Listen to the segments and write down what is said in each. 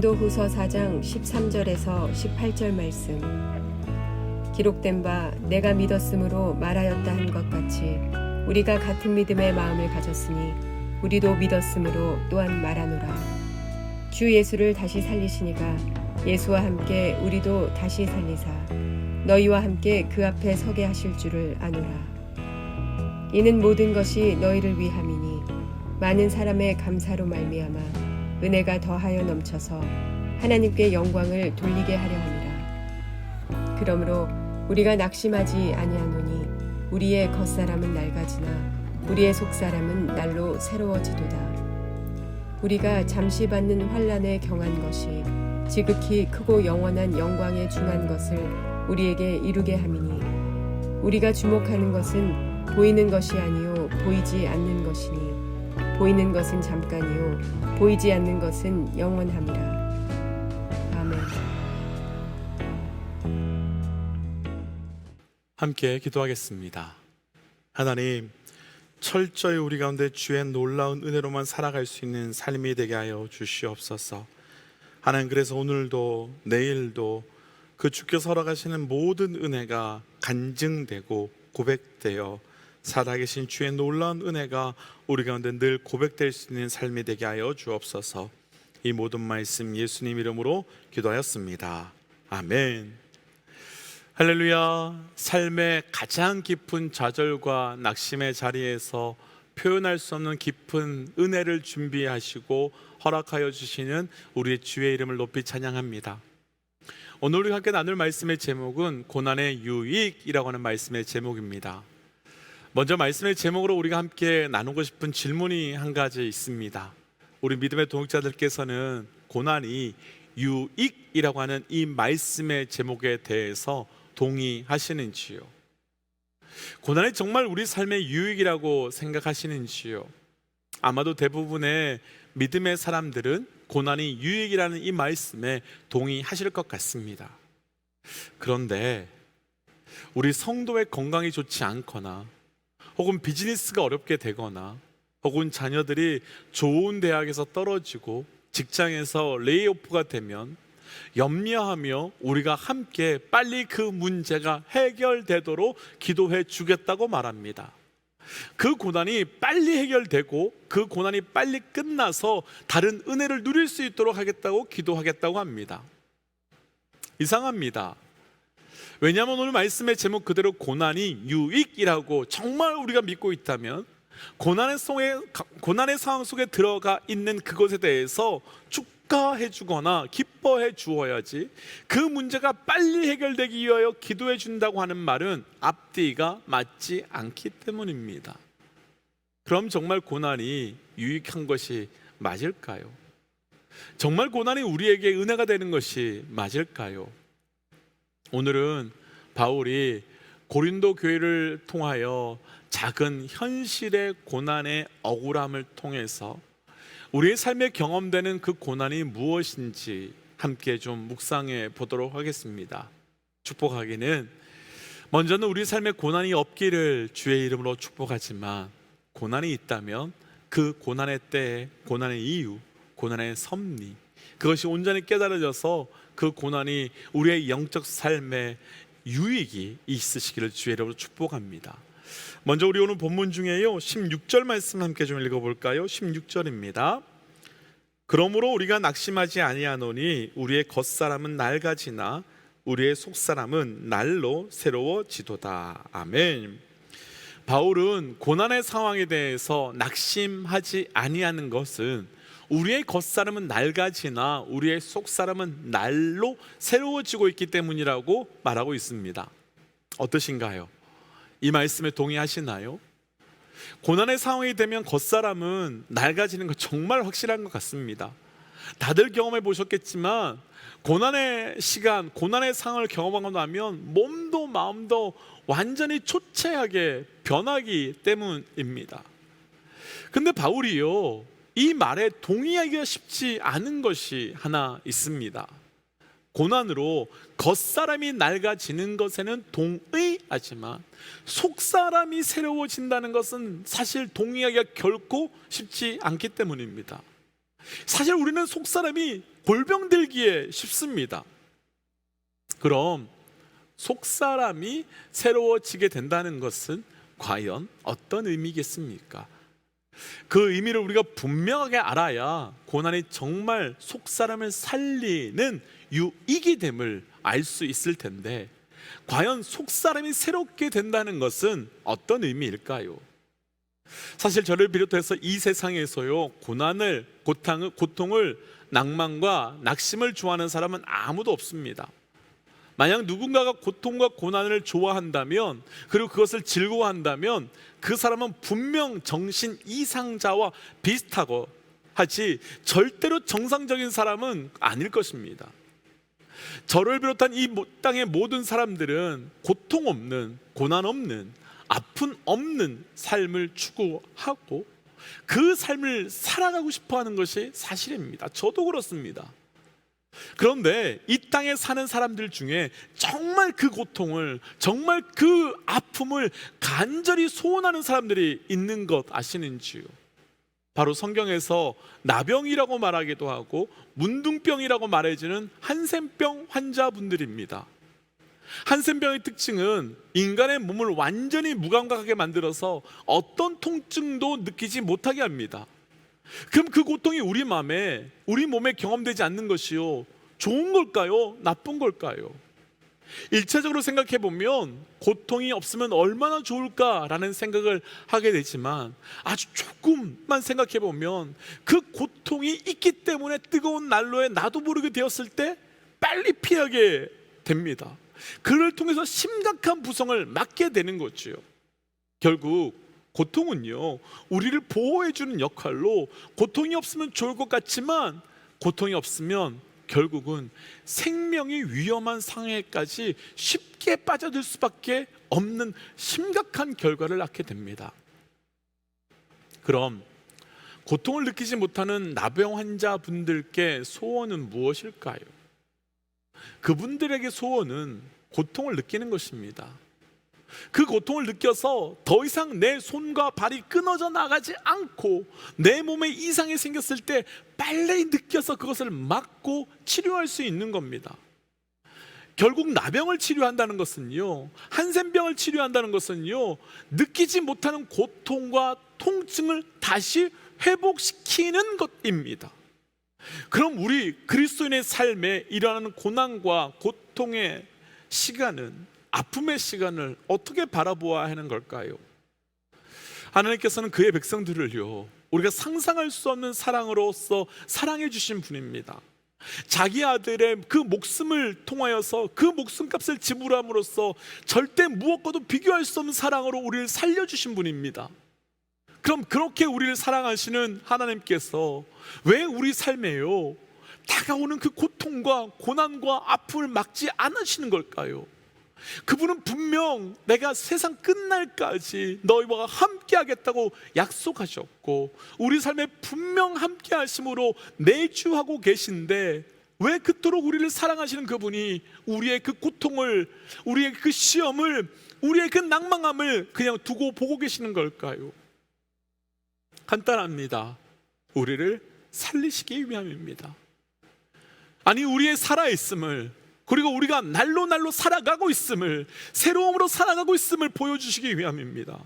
고린도 후서 4장 13절에서 18절 말씀. 기록된 바 내가 믿었으므로 말하였다 한 것 같이 우리가 같은 믿음의 마음을 가졌으니 우리도 믿었으므로 또한 말하노라. 주 예수를 다시 살리시니가 예수와 함께 우리도 다시 살리사 너희와 함께 그 앞에 서게 하실 줄을 아노라. 이는 모든 것이 너희를 위함이니 많은 사람의 감사로 말미암아 은혜가 더하여 넘쳐서 하나님께 영광을 돌리게 하려 함이라. 그러므로 우리가 낙심하지 아니하노니 우리의 겉사람은 낡아지나 우리의 속사람은 날로 새로워지도다. 우리가 잠시 받는 환란에 경한 것이 지극히 크고 영원한 영광에 중한 것을 우리에게 이루게 함이니 우리가 주목하는 것은 보이는 것이 아니요 보이지 않는 것이니 보이는 것은 잠깐이요 보이지 않는 것은 영원함이라. 함께 기도하겠습니다. 하나님, 철저히 우리 가운데 주의 놀라운 은혜로만 살아갈 수 있는 삶이 되게 하여 주시옵소서. 하나님, 그래서 오늘도 내일도 그 주께서 허락하시는 모든 은혜가 간증되고 고백되어 살아계신 주의 놀라운 은혜가 우리 가운데 늘 고백될 수 있는 삶이 되게 하여 주옵소서. 이 모든 말씀 예수님 이름으로 기도하였습니다. 아멘. 할렐루야. 삶의 가장 깊은 좌절과 낙심의 자리에서 표현할 수 없는 깊은 은혜를 준비하시고 허락하여 주시는 우리의 주의 이름을 높이 찬양합니다. 오늘 우리 함께 나눌 말씀의 제목은 고난의 유익이라고 하는 말씀의 제목입니다. 먼저 말씀의 제목으로 우리가 함께 나누고 싶은 질문이 한 가지 있습니다. 우리 믿음의 동역자들께서는 고난이 유익이라고 하는 이 말씀의 제목에 대해서 동의하시는지요? 고난이 정말 우리 삶의 유익이라고 생각하시는지요? 아마도 대부분의 믿음의 사람들은 고난이 유익이라는 이 말씀에 동의하실 것 같습니다. 그런데 우리 성도의 건강이 좋지 않거나 혹은 비즈니스가 어렵게 되거나 혹은 자녀들이 좋은 대학에서 떨어지고 직장에서 레이오프가 되면 염려하며 우리가 함께 빨리 그 문제가 해결되도록 기도해 주겠다고 말합니다. 그 고난이 빨리 해결되고 그 고난이 빨리 끝나서 다른 은혜를 누릴 수 있도록 하겠다고 기도하겠다고 합니다. 이상합니다. 왜냐하면 오늘 말씀의 제목 그대로 고난이 유익이라고 정말 우리가 믿고 있다면 고난의 속에 고난의 상황 속에 들어가 있는 그것에 대해서 축하해 주거나 기뻐해 주어야지 그 문제가 빨리 해결되기 위하여 기도해 준다고 하는 말은 앞뒤가 맞지 않기 때문입니다. 그럼 정말 고난이 유익한 것이 맞을까요? 정말 고난이 우리에게 은혜가 되는 것이 맞을까요? 오늘은 바울이 고린도 교회를 통하여 작은 현실의 고난의 억울함을 통해서 우리의 삶에 경험되는 그 고난이 무엇인지 함께 좀 묵상해 보도록 하겠습니다. 축복하기는 먼저는 우리 삶에 고난이 없기를 주의 이름으로 축복하지만 고난이 있다면 그 고난의 때, 고난의 이유, 고난의 섭리 그것이 온전히 깨달아져서 그 고난이 우리의 영적 삶에 유익이 있으시기를 주의 이름으로 축복합니다. 먼저 우리 오늘 본문 중에요 16절 말씀 함께 좀 읽어 볼까요? 16절입니다. 그러므로 우리가 낙심하지 아니하노니 우리의 겉사람은 낡아지나 우리의 속사람은 날로 새로워지도다. 아멘. 바울은 고난의 상황에 대해서 낙심하지 아니하는 것은 우리의 겉사람은 낡아지나 우리의 속사람은 날로 새로워지고 있기 때문이라고 말하고 있습니다. 어떠신가요? 이 말씀에 동의하시나요? 고난의 상황이 되면 겉사람은 낡아지는 거 정말 확실한 것 같습니다. 다들 경험해 보셨겠지만 고난의 시간, 고난의 상황을 경험하고 나면 몸도 마음도 완전히 초췌하게 변하기 때문입니다. 근데 바울이요, 이 말에 동의하기가 쉽지 않은 것이 하나 있습니다. 고난으로 겉사람이 낡아지는 것에는 동의하지만 속사람이 새로워진다는 것은 사실 동의하기가 결코 쉽지 않기 때문입니다. 사실 우리는 속사람이 골병들기에 쉽습니다. 그럼 속 사람이 새로워지게 된다는 것은 과연 어떤 의미겠습니까? 그 의미를 우리가 분명하게 알아야 고난이 정말 속 사람을 살리는 유익이 됨을 알 수 있을 텐데 과연 속 사람이 새롭게 된다는 것은 어떤 의미일까요? 사실 저를 비롯해서 이 세상에서요 고난을 고통을, 낭만과 낙심을 좋아하는 사람은 아무도 없습니다. 만약 누군가가 고통과 고난을 좋아한다면 그리고 그것을 즐거워한다면 그 사람은 분명 정신 이상자와 비슷하고 하지 절대로 정상적인 사람은 아닐 것입니다. 저를 비롯한 이 모- 땅의 모든 사람들은 고통 없는 고난 없는 아픈 없는 삶을 추구하고 그 삶을 살아가고 싶어 하는 것이 사실입니다. 저도 그렇습니다. 그런데 이 땅에 사는 사람들 중에 정말 그 고통을 정말 그 아픔을 간절히 소원하는 사람들이 있는 것 아시는지요? 바로 성경에서 나병이라고 말하기도 하고 문둥병이라고 말해주는 한센병 환자분들입니다. 한센병의 특징은 인간의 몸을 완전히 무감각하게 만들어서 어떤 통증도 느끼지 못하게 합니다. 그럼 그 고통이 우리 마음에 우리 몸에 경험되지 않는 것이요 좋은 걸까요? 나쁜 걸까요? 일차적으로 생각해 보면 고통이 없으면 얼마나 좋을까라는 생각을 하게 되지만 아주 조금만 생각해 보면 그 고통이 있기 때문에 뜨거운 난로에 나도 모르게 되었을 때 빨리 피하게 됩니다. 그를 통해서 심각한 부성을 맞게 되는 거지요. 결국 고통은요 우리를 보호해 주는 역할로 고통이 없으면 좋을 것 같지만 고통이 없으면 결국은 생명이 위험한 상해까지 쉽게 빠져들 수밖에 없는 심각한 결과를 낳게 됩니다. 그럼 고통을 느끼지 못하는 나병 환자분들께 소원은 무엇일까요? 그분들에게 소원은 고통을 느끼는 것입니다. 그 고통을 느껴서 더 이상 내 손과 발이 끊어져 나가지 않고 내 몸에 이상이 생겼을 때 빨리 느껴서 그것을 막고 치료할 수 있는 겁니다. 결국 나병을 치료한다는 것은요, 한센병을 치료한다는 것은요, 느끼지 못하는 고통과 통증을 다시 회복시키는 것입니다. 그럼 우리 그리스도인의 삶에 일어나는 고난과 고통의 시간은 아픔의 시간을 어떻게 바라보아야 하는 걸까요? 하나님께서는 그의 백성들을요 우리가 상상할 수 없는 사랑으로서 사랑해 주신 분입니다. 자기 아들의 그 목숨을 통하여서 그 목숨값을 지불함으로써 절대 무엇과도 비교할 수 없는 사랑으로 우리를 살려 주신 분입니다. 그럼 그렇게 우리를 사랑하시는 하나님께서 왜 우리 삶에요 다가오는 그 고통과 고난과 아픔을 막지 않으시는 걸까요? 그분은 분명 내가 세상 끝날까지 너희와 함께 하겠다고 약속하셨고 우리 삶에 분명 함께 하심으로 내주하고 계신데 왜 그토록 우리를 사랑하시는 그분이 우리의 그 고통을 우리의 그 시험을 우리의 그 낭망함을 그냥 두고 보고 계시는 걸까요? 간단합니다. 우리를 살리시기 위함입니다. 아니 우리의 살아 있음을 그리고 우리가 날로 날로 살아가고 있음을 새로움으로 살아가고 있음을 보여주시기 위함입니다.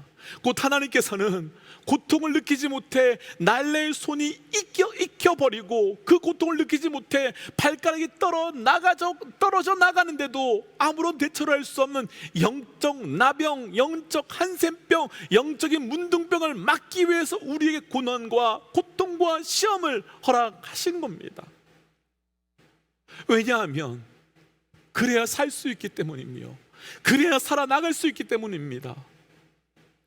곧 하나님께서는 고통을 느끼지 못해 날래의 손이 익혀, 익혀버리고 그 고통을 느끼지 못해 발가락이 떨어 나가져, 떨어져 나가는데도 아무런 대처를 할 수 없는 영적 나병, 영적 한센병, 영적인 문둥병을 막기 위해서 우리에게 고난과 고통과 시험을 허락하신 겁니다. 왜냐하면 그래야 살 수 있기 때문이며 그래야 살아나갈 수 있기 때문입니다.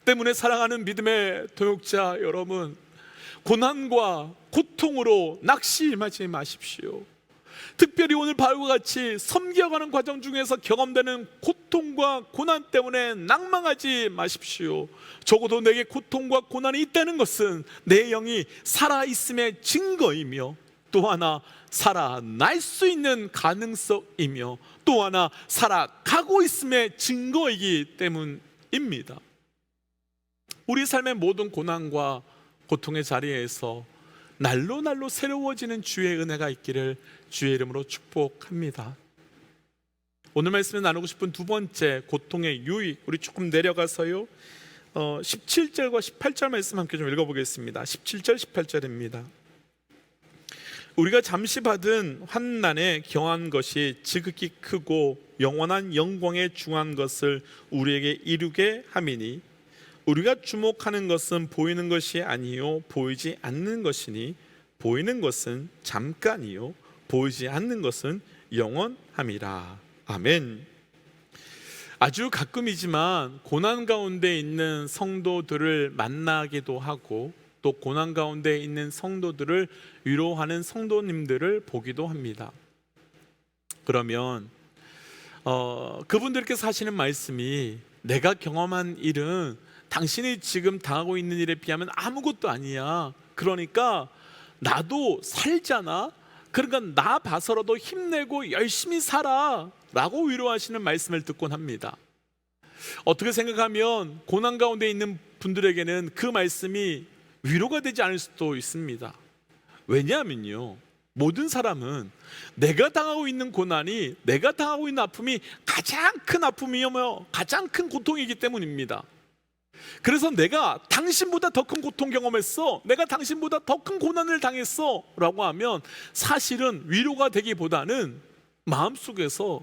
때문에 사랑하는 믿음의 동역자 여러분 고난과 고통으로 낙심하지 마십시오. 특별히 오늘 바울과 같이 섬겨가는 과정 중에서 경험되는 고통과 고난 때문에 낭망하지 마십시오. 적어도 내게 고통과 고난이 있다는 것은 내 영이 살아 있음의 증거이며 또 하나 살아날 수 있는 가능성이며 또 하나 살아가고 있음의 증거이기 때문입니다. 우리 삶의 모든 고난과 고통의 자리에서 날로 날로 새로워지는 주의 은혜가 있기를 주의 이름으로 축복합니다. 오늘 말씀에 나누고 싶은 두 번째 고통의 유익 우리 조금 내려가서요. 어, 17절과 18절 말씀 함께 좀 읽어보겠습니다. 17절 18절입니다. 우리가 잠시 받은 환난에 경한 것이 지극히 크고 영원한 영광에 중한 것을 우리에게 이루게 함이니 우리가 주목하는 것은 보이는 것이 아니요 보이지 않는 것이니 보이는 것은 잠깐이요 보이지 않는 것은 영원함이라 아멘. 아주 가끔이지만 고난 가운데 있는 성도들을 만나기도 하고 또 고난 가운데 있는 성도들을 위로하는 성도님들을 보기도 합니다. 그러면 어, 그분들께서 하시는 말씀이 내가 경험한 일은 당신이 지금 당하고 있는 일에 비하면 아무것도 아니야. 그러니까 나도 살잖아. 그러니까 나 봐서라도 힘내고 열심히 살아. 라고 위로하시는 말씀을 듣곤 합니다. 어떻게 생각하면 고난 가운데 있는 분들에게는 그 말씀이 위로가 되지 않을 수도 있습니다. 왜냐하면요. 모든 사람은 내가 당하고 있는 고난이 내가 당하고 있는 아픔이 가장 큰 아픔이며 가장 큰 고통이기 때문입니다. 그래서 내가 당신보다 더 큰 고통 경험했어. 내가 당신보다 더 큰 고난을 당했어. 라고 하면 사실은 위로가 되기보다는 마음속에서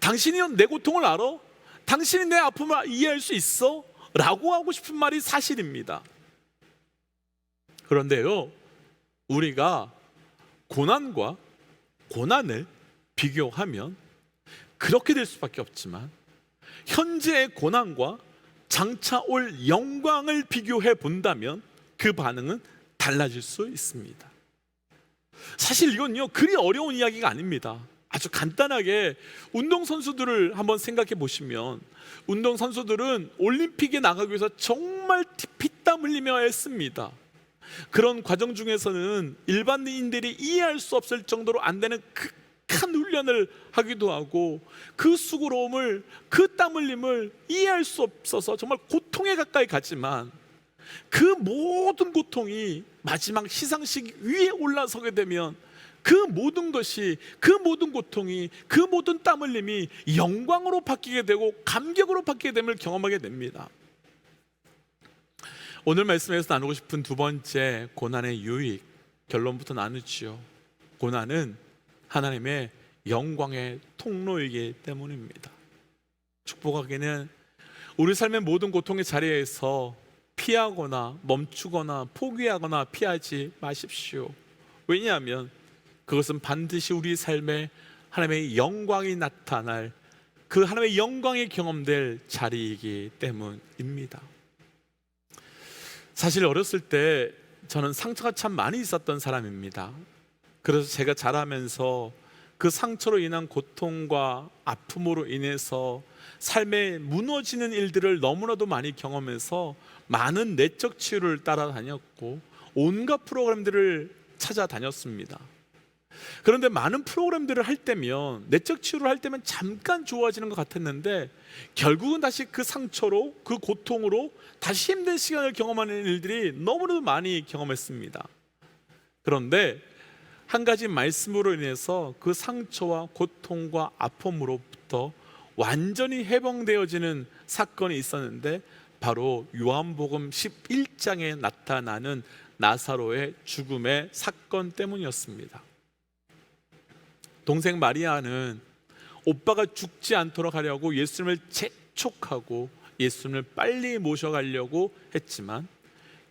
당신이 내 고통을 알아? 당신이 내 아픔을 이해할 수 있어? 라고 하고 싶은 말이 사실입니다. 그런데요, 우리가 고난과 고난을 비교하면 그렇게 될 수밖에 없지만 현재의 고난과 장차 올 영광을 비교해 본다면 그 반응은 달라질 수 있습니다. 사실 이건요, 그리 어려운 이야기가 아닙니다. 아주 간단하게 운동 선수들을 한번 생각해 보시면 운동 선수들은 올림픽에 나가기 위해서 정말 피땀 흘리며 했습니다. 그런 과정 중에서는 일반인들이 이해할 수 없을 정도로 안 되는 극한 훈련을 하기도 하고 그 수고로움을 그 땀 흘림을 이해할 수 없어서 정말 고통에 가까이 가지만 그 모든 고통이 마지막 시상식 위에 올라서게 되면 그 모든 것이 그 모든 고통이 그 모든 땀 흘림이 영광으로 바뀌게 되고 감격으로 바뀌게 됨을 경험하게 됩니다. 오늘 말씀에서 나누고 싶은 두 번째 고난의 유익 결론부터 나누지요. 고난은 하나님의 영광의 통로이기 때문입니다. 축복하기는 우리 삶의 모든 고통의 자리에서 피하거나 멈추거나 포기하거나 피하지 마십시오. 왜냐하면 그것은 반드시 우리 삶에 하나님의 영광이 나타날 그 하나님의 영광이 경험될 자리이기 때문입니다. 사실 어렸을 때 저는 상처가 참 많이 있었던 사람입니다. 그래서 제가 자라면서 그 상처로 인한 고통과 아픔으로 인해서 삶에 무너지는 일들을 너무나도 많이 경험해서 많은 내적 치유를 따라다녔고 온갖 프로그램들을 찾아다녔습니다. 그런데 많은 프로그램들을 할 때면 내적 치유를 할 때면 잠깐 좋아지는 것 같았는데 결국은 다시 그 상처로 그 고통으로 다시 힘든 시간을 경험하는 일들이 너무나도 많이 경험했습니다. 그런데 한 가지 말씀으로 인해서 그 상처와 고통과 아픔으로부터 완전히 해방되어지는 사건이 있었는데 바로 요한복음 11장에 나타나는 나사로의 죽음의 사건 때문이었습니다. 동생 마리아는 오빠가 죽지 않도록 하려고 예수님을 재촉하고 예수님을 빨리 모셔가려고 했지만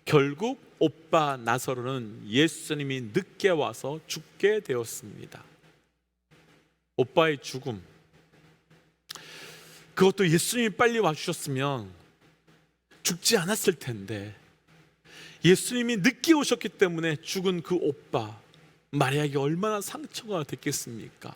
결국 오빠 나사로는 예수님이 늦게 와서 죽게 되었습니다. 오빠의 죽음. 그것도 예수님이 빨리 와주셨으면 죽지 않았을 텐데 예수님이 늦게 오셨기 때문에 죽은 그 오빠 마리아에게 얼마나 상처가 됐겠습니까?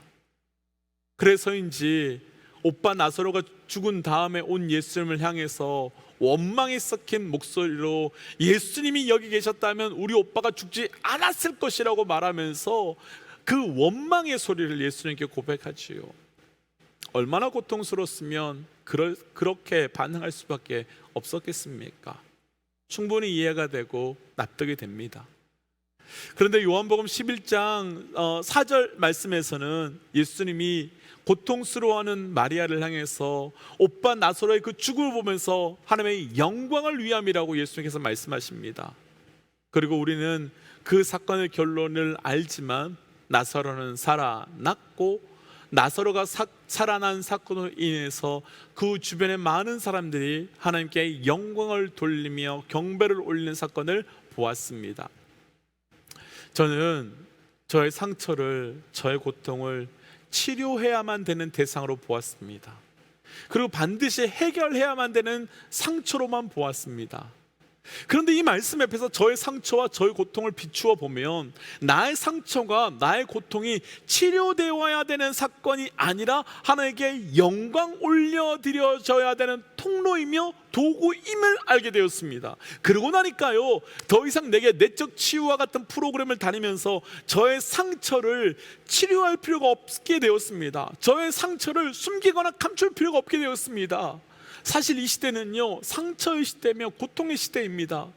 그래서인지 오빠 나사로가 죽은 다음에 온 예수님을 향해서 원망이 섞인 목소리로 예수님이 여기 계셨다면 우리 오빠가 죽지 않았을 것이라고 말하면서 그 원망의 소리를 예수님께 고백하지요. 얼마나 고통스러웠으면 그럴, 그렇게 반응할 수밖에 없었겠습니까? 충분히 이해가 되고 납득이 됩니다. 그런데 요한복음 11장 어, 4절 말씀에서는 예수님이 고통스러워하는 마리아를 향해서 오빠 나사로의 그 죽음을 보면서 하나님의 영광을 위함이라고 예수님께서 말씀하십니다. 그리고 우리는 그 사건의 결론을 알지만 나사로는 살아났고 나사로가 사- 살아난 사건으로 인해서 그 주변의 많은 사람들이 하나님께 영광을 돌리며 경배를 올리는 사건을 보았습니다. 저는 저의 상처를 저의 고통을 치료해야만 되는 대상으로 보았습니다. 그리고 반드시 해결해야만 되는 상처로만 보았습니다. 그런데 이 말씀 앞에서 저의 상처와 저의 고통을 비추어 보면 나의 상처가 나의 고통이 치료되어야 되는 사건이 아니라 하나님께 영광 올려드려져야 되는 통로이며 도구임을 알게 되었습니다. 그러고 나니까요 더 이상 내게 내적 치유와 같은 프로그램을 다니면서 저의 상처를 치료할 필요가 없게 되었습니다. 저의 상처를 숨기거나 감출 필요가 없게 되었습니다. 사실 이 시대는요 상처의 시대며 고통의 시대입니다.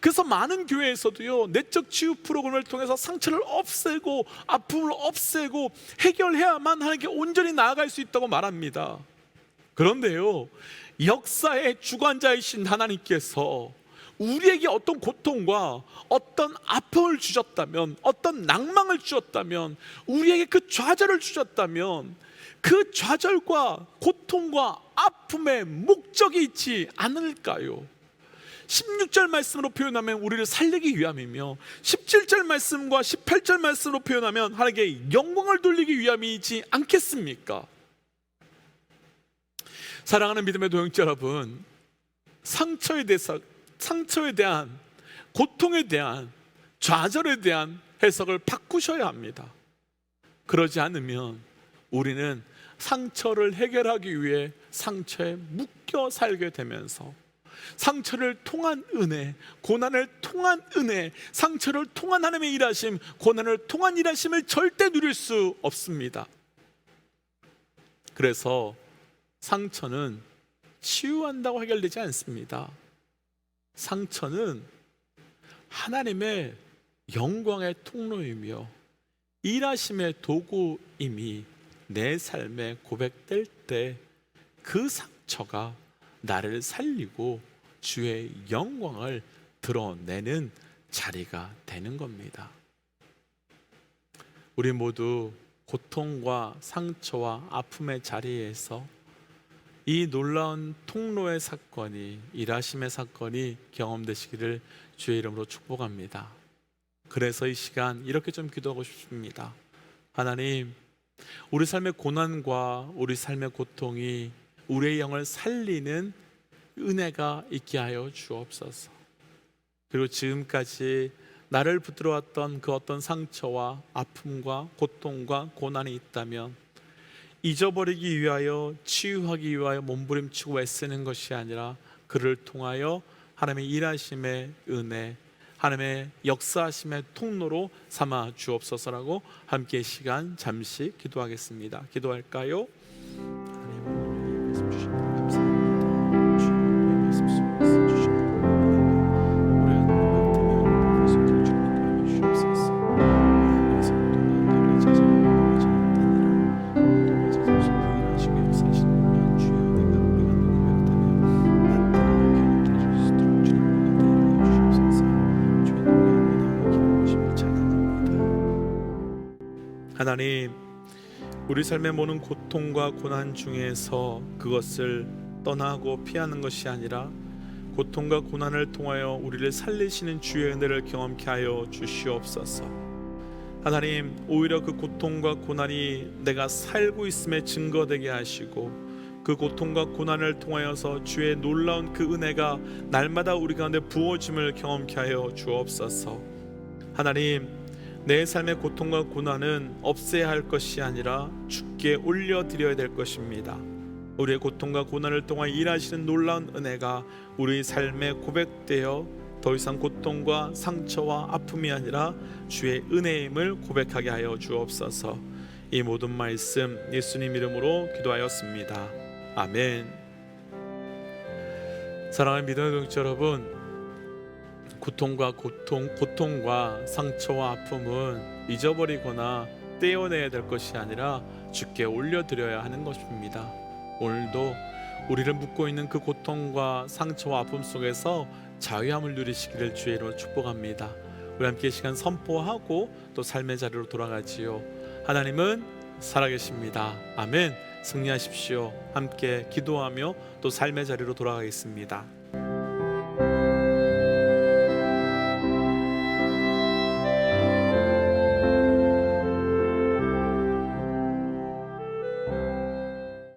그래서 많은 교회에서도요 내적 치유 프로그램을 통해서 상처를 없애고 아픔을 없애고 해결해야만 하나님께 온전히 나아갈 수 있다고 말합니다. 그런데요 역사의 주관자이신 하나님께서 우리에게 어떤 고통과 어떤 아픔을 주셨다면 어떤 낭망을 주셨다면 우리에게 그 좌절을 주셨다면 그 좌절과 고통과 아픔의 목적이 있지 않을까요? 16절 말씀으로 표현하면 우리를 살리기 위함이며 17절 말씀과 18절 말씀으로 표현하면 하나님께 영광을 돌리기 위함이지 않겠습니까? 사랑하는 믿음의 도영자 여러분, 상처에 대해서 상처에 대한 고통에 대한 좌절에 대한 해석을 바꾸셔야 합니다. 그러지 않으면 우리는 상처를 해결하기 위해 상처에 묶여 살게 되면서 상처를 통한 은혜, 고난을 통한 은혜, 상처를 통한 하나님의 일하심, 고난을 통한 일하심을 절대 누릴 수 없습니다. 그래서 상처는 치유한다고 해결되지 않습니다. 상처는 하나님의 영광의 통로이며 일하심의 도구임이 내 삶에 고백될 때 그 상처가 나를 살리고 주의 영광을 드러내는 자리가 되는 겁니다. 우리 모두 고통과 상처와 아픔의 자리에서 이 놀라운 통로의 사건이 일하심의 사건이 경험되시기를 주의 이름으로 축복합니다. 그래서 이 시간 이렇게 좀 기도하고 싶습니다. 하나님, 우리 삶의 고난과 우리 삶의 고통이 우리의 영을 살리는 은혜가 있게 하여 주옵소서. 그리고 지금까지 나를 붙들어 왔던 그 어떤 상처와 아픔과 고통과 고난이 있다면 잊어버리기 위하여 치유하기 위하여 몸부림치고 애쓰는 것이 아니라 그를 통하여 하나님의 일하심의 은혜 하나님의 역사하심의 통로로 삼아 주옵소서라고 함께 시간 잠시 기도하겠습니다. 기도할까요? 하나님 말씀 감사합니다. 하나님, 우리 삶의 모든 고통과 고난 중에서 그것을 떠나고 피하는 것이 아니라 고통과 고난을 통하여 우리를 살리시는 주의 은혜를 경험케 하여 주시옵소서. 하나님, 오히려 그 고통과 고난이 내가 살고 있음의 증거되게 하시고 그 고통과 고난을 통하여서 주의 놀라운 그 은혜가 날마다 우리 가운데 부어짐을 경험케 하여 주옵소서. 하나님, 내 삶의 고통과 고난은 없애야 할 것이 아니라 주께 올려드려야 될 것입니다. 우리의 고통과 고난을 통한 일하시는 놀라운 은혜가 우리 삶에 고백되어 더 이상 고통과 상처와 아픔이 아니라 주의 은혜임을 고백하게 하여 주옵소서. 이 모든 말씀 예수님 이름으로 기도하였습니다. 아멘. 사랑하는 믿음의 동지 여러분, 고통과 고통, 고통과 상처와 아픔은 잊어버리거나 떼어내야 될 것이 아니라 주께 올려드려야 하는 것입니다. 오늘도 우리를 묶고 있는 그 고통과 상처와 아픔 속에서 자유함을 누리시기를 주의 이름으로 축복합니다. 우리 함께 이 시간 선포하고 또 삶의 자리로 돌아가지요. 하나님은 살아계십니다. 아멘. 승리하십시오. 함께 기도하며 또 삶의 자리로 돌아가겠습니다.